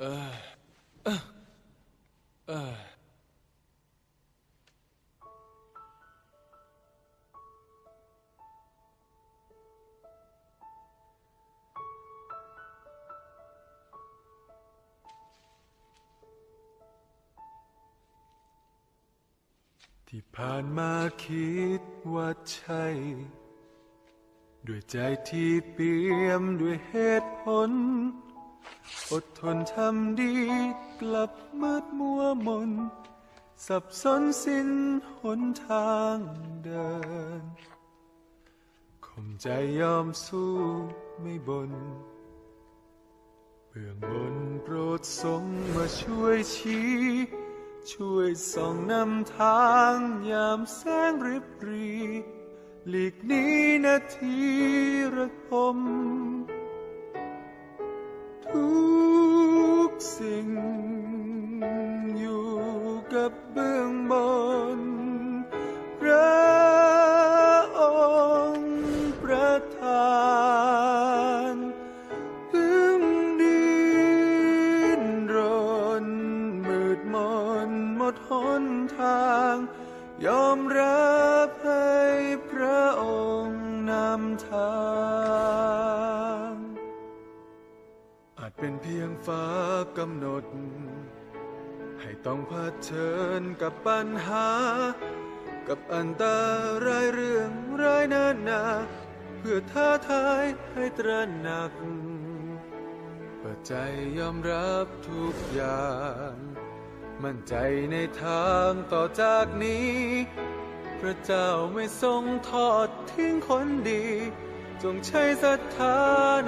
ที่ผ่านมาคิดว่าใช่ ด้วยใจที่เปี่ยมด้วยเหตุผล อดทนทำดีกลับมืดมัวมน สับสนสิ้นหนทางเดินข่มใจยอมสู้ไม่บนเบื้องบนโปรดทรงมาช่วยชี้ ช่วยส่องนำทางยามแสงริบรี หลีกนี้นาทีระทม ทุกสิ่ง อยู่กับเบื้องบนพระองค์ประทานพึงดินรนมืดมนหมดหนทาง ยอมรับ เป็นเพียงฟ้ากำหนด ให้ต้องเผชิญกับปัญหา กับอันตรายเรื่องร้ายนานา เพื่อท้าทายให้ตระหนัก เปิดใจยอมรับทุกอย่าง มั่นใจในทางต่อจากนี้ พระเจ้าไม่ทรงทอดทิ้งคนดี จงใช้ศรัทธา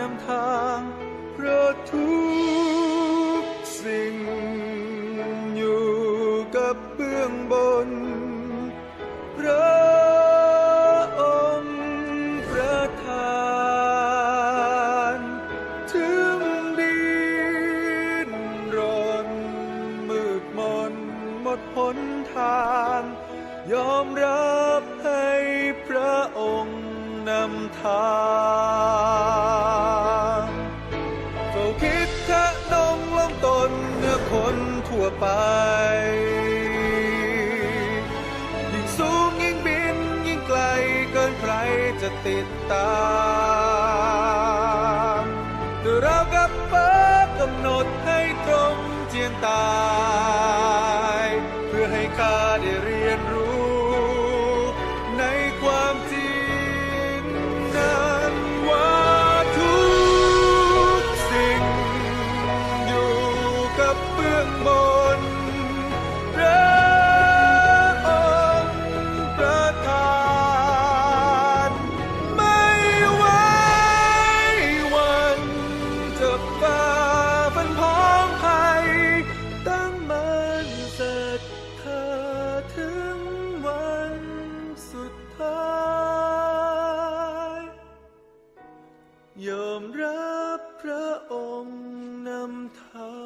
นำทาง พราะทุกสิ่ง อยู่กับเบื้องบน พระองค์ประทาน ถึงดินรนมืดมนหมดหนทาง ยอมรับให้พระองค์นำทาง ยิ่งสูงยิ่งบินยิ่งไกลเกินใครจะติดตามแต่เรากับฟ้ากำหนดให้ตรงเจียนตาย เพื่อให้ข้าได้เรียนรู้ในความจริงนั้นว่าทุกสิ่งอยู่กับเบื้องบน ông năm tháng.